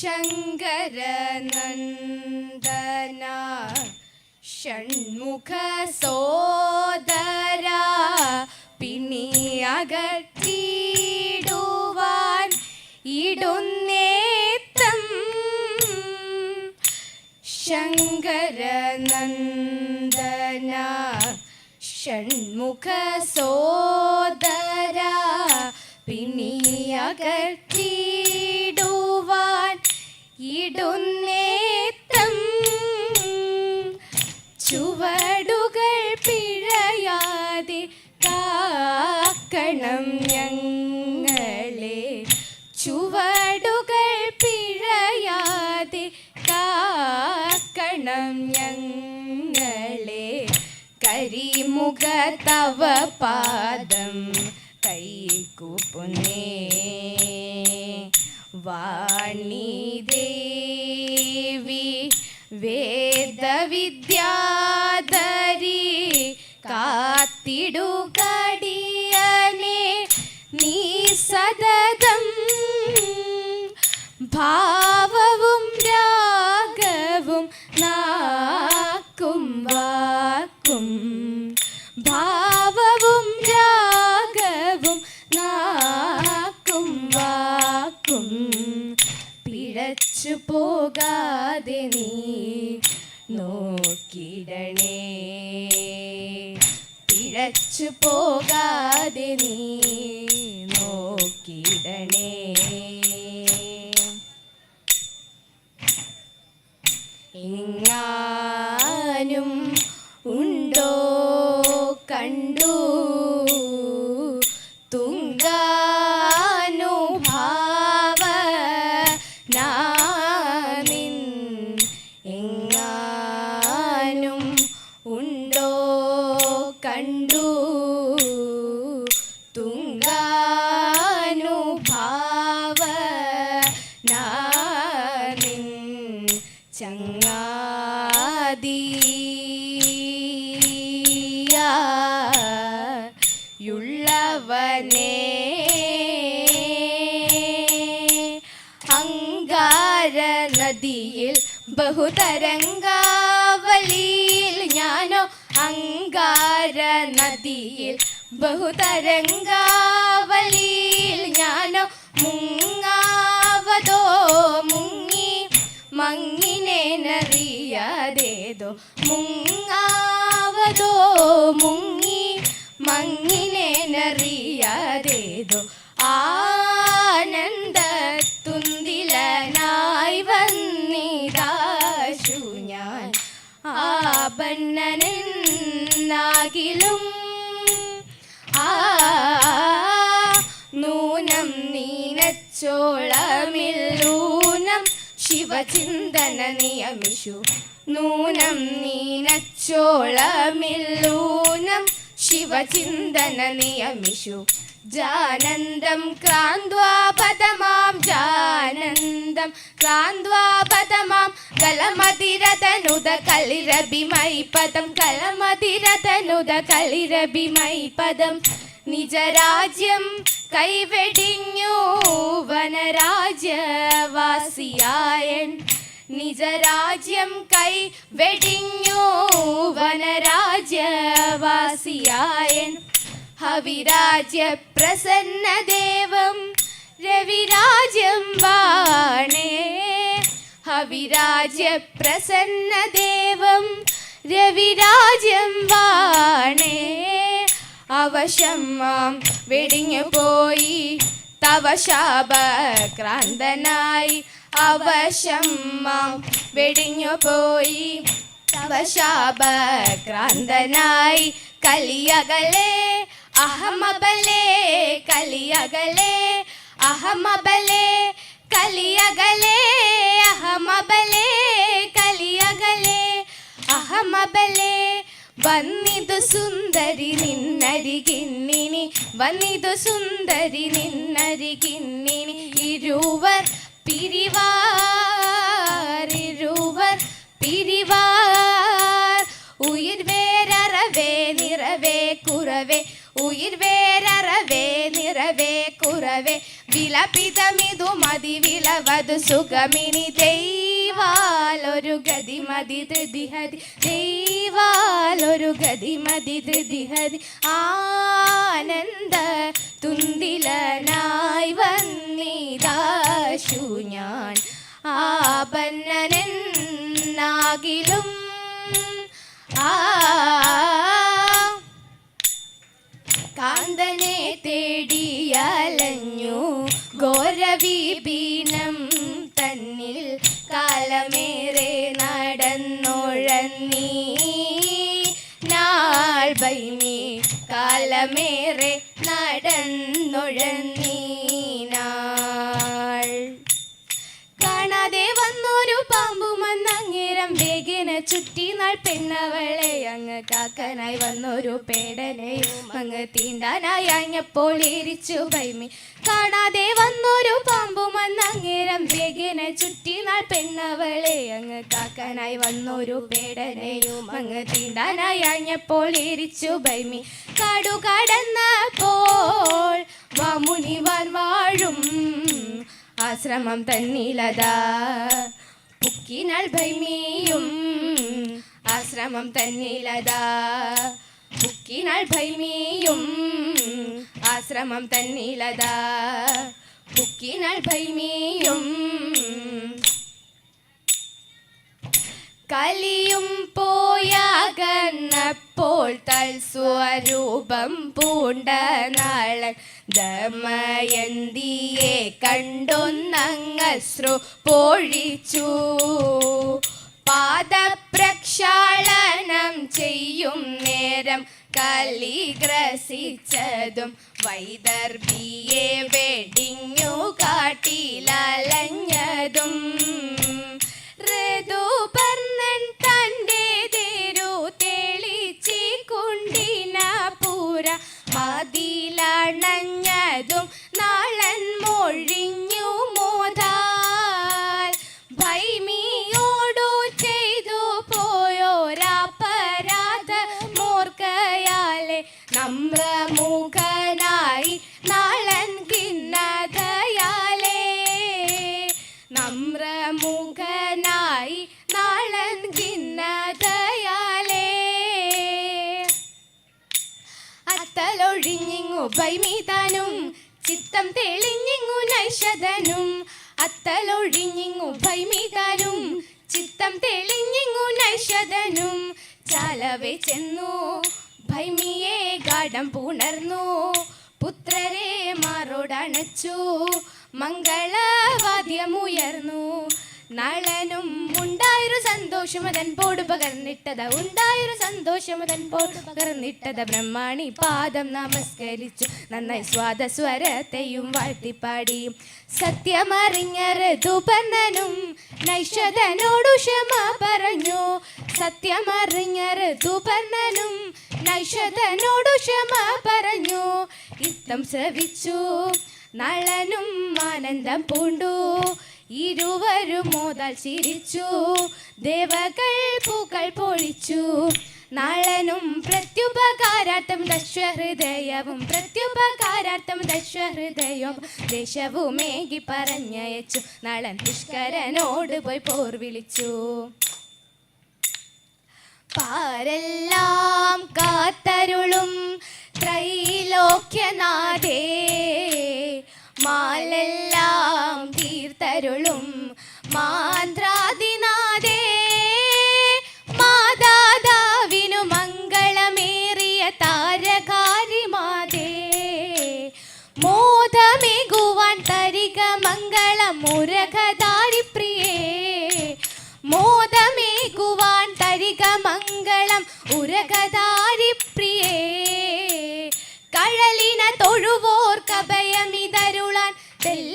ശങ്കരനന്ദന ഷൺമുഖ സോദര പിണിയകട്ടിടുവാൻ ഇടുന്നേത്തം. ശങ്കരനന്ദന ഷൺമുഖ സോദര പിണിയകറ്റിടുവാൻ ഇടുന്നേത്തം ചുവടുകൾ പിഴയാതെ കാക്കണം ഞങ്ങളെ. ചുവടുകൾ പിഴയാതെ കാക്കണം ഞങ്ങളെ. കരിമുഖ തവ പാദം കൈകൂപ്പുന്നേ. വാണി ദേവി വേദവിദ്യാധരി കാത്തിടുകടിയനെ നീ സതതം ഭാവവും പിഴച്ചു പോകാതെ നീ നോക്കിടണേ. പിഴച്ചു പോകാതെ നീ നോക്കിടണേ. എങ്ങാനും കണ്ടു. തുങ്കാനുഭാവ നാനിൻ ചങ്ങാതിയുള്ളവനേ അങ്കാര നദിയിൽ ബഹുതരംഗാവലിയിൽ നദിയിൽ ബഹുതരംഗാവലിയിൽ ഞാനോ മുങ്ങാവതോ മുങ്ങി മങ്ങിനേനറിയാതേതോ മുങ്ങാവതോ മുങ്ങി മങ്ങിനേനറിയാതേതോ ആനന്ദ തുന്തിലനായി വന്നിതാശു ഞാൻ. ആ നൂനം നീനച്ചോളമില്ലൂനം ശിവചിന്തന നിയമിഷു നൂനം നീനച്ചോളമില്ലൂനം ശിവചിന്തന നിയമിഷു ജാനന്ദം क्रान्द्वा പദമാം ജാനന്ദം क्रान्द्वा കളിരഭിമൈ പദം കലമതിരതനുദ കളിരഭിമൈ പദം. നിജരാജ്യം കൈവെടിഞ്ഞു വനരാജ്യവാസിയായൻ. നിജരാജ്യം കൈ വെടിഞ്ഞു വനരാജ്യവാസിയായൻ. ഹവിരാജ്യ പ്രസന്നദേവം രവിരാജ്യം വാണേ. ഹവിരാജ്യ പ്രസന്നദേവം രവിരാജ്യം വാണേ. അവശം മാം വെടിഞ്ഞു പോയി തവ ശാപക്രാന്തനായി. അവശം മാം വെടിഞ്ഞു പോയി തവ ശാപക്രാന്തനായി. കലിയകലേ അഹമബലേ കലിയകലേ അഹമബലേ കലിയകലേ അഹമബലേ കലിയകലേ അഹമബലേ. വന്നിതു സുന്ദരി നിന്നരികിന്നിനി വന്നിതു സുന്ദരി നിന്നരികിന്നിനി ഇരുവർ പിരിവാർ ഇരുവർ പിരിവാർ വേരറവേ നിറവേ വിലപിതമിതു മതി വിളവതു ദൈവാലൊരു ഗതി മതി ധൃതിഹതി ദൈവാലൊരു ഗതി മതി ധൃതിഹതി ആനന്ദ തുന്തിലനായി വന്നിതാശു ഞാൻ ആപന്നനെന്നാകിലും ആ കാന്തനെ തേടിയലഞ്ഞു ഘോരവിപീനം തന്നിൽ കാലമേറെ നടന്നൊഴന്നീ നാൾ ബൈമീ കാലമേറെ നടന്നൊഴന്നീ നാൾ. കാണാതെ വന്നൊരു പാമ്പുമെന്നങ്ങേരം വേഗന ചുറ്റി പെണ്ണവളെ അങ്ങ് കാക്കനായി വന്നൊരു പേടനെയും അങ്ങ് തീണ്ടാനായി അഞ്ഞപ്പോൾ ഇരിച്ചു ഭൈമി കാണാതെ വന്നൊരു പാമ്പുമന്നങ്ങേരം വേഗനെ ചുറ്റി. നാൾ പെണ്ണവളെ അങ്ങ് കാക്കനായി വന്നൊരു പേടനെയും അങ്ങ് തീണ്ടാനായി അഞ്ഞപ്പോൾ ഇരിച്ചു ഭൈമി കാടു കടന്നപ്പോൾ വാമുനിവാൻ വാഴും. ആശ്രമം തന്നിലതാ. പുക്കിനാൾ ഭൈമിയും. ആശ്രമം തന്നിലതാ. പുക്കിനാൾ ഭൈമിയും ആശ്രമം തന്നിലതാ. പുക്കിനാൾ ഭൈമിയും കലിയും പോയാകന്നപ്പോൾ തൽസ്വരൂപം പൂണ്ട നാളൻ ദമയന്തിയെ കണ്ടൊന്നങ്ങശ്രു പൊഴിച്ചു. പാദപ്രക്ഷാളനം ചെയ്യും നേരം കലിഗ്രസിച്ചതും വൈദർഭിയെ വെടിഞ്ഞു കാട്ടിലലഞ്ഞതും ഋതുപർണൻ തന്റെ ഭൈമിതാനും ചിത്തം തെളിഞ്ഞിങ്ങു നൈഷധനും അത്തലൊഴിഞ്ഞിങ്ങു ഭൈമീതാനും ചിത്തം തെളിഞ്ഞിങ്ങു നൈഷധനും. ചാലവേ ചെന്നു ഭൈമിയെ ഗാഠം പുണർന്നു പുത്രരെ മാറോടണച്ചു മംഗളവാദ്യമുയർന്നു. നളനും ഉണ്ടായൊരു സന്തോഷം അതൻ പോട് പകർന്നിട്ടത. ഉണ്ടായൊരു സന്തോഷം അതൻ പോട് പകർന്നിട്ടത. ബ്രഹ്മാണി പാദം നമസ്കരിച്ചു. നന്നായി സ്വാദസ്വരത്തെയും വാഴ്ത്തിപ്പാടിയും. സത്യമറിഞ്ഞ നൈഷതനോടു ക്ഷമ പറഞ്ഞു. സത്യമറിഞ്ഞുപന്നനും നൈഷതനോടു ക്ഷമ പറഞ്ഞു. ഇത്തം ശ്രവിച്ചു. നളനും ആനന്ദം പൂണ്ടു. ഇരുവരും മുതൽ ചിരിച്ചു. ദേവകൾ പൂക്കൾ പൊഴിച്ചു. നളനും പ്രത്യുപകാരാർത്ഥം ദശ്വഹൃദയവും പ്രത്യുപകാരാർത്ഥം ദശ്വഹൃദയവും ദേശവുമേകി പറഞ്ഞയച്ചു. നളൻ പുഷ്കരനോട് പോയി പോർ വിളിച്ചു. പാരെല്ലാം കാത്തരുളും ത്രൈലോക്യനാഥേ മാലെല്ലാം തീർത്തരുളും മാന്ത്രാദിനാഥേ മാതാതാവിനു മംഗളമേറിയ താരകാരിമാതേ മോദമേകുവാൻ തരിക മംഗളം മുരകധാരി പ്രിയേ മോദമേകുവാൻ തരിക മംഗളം ഉരകധാരി പ്രിയേ കഴലിന തൊഴുവോർ കഭയമിതരുളാൻ തെല്ലി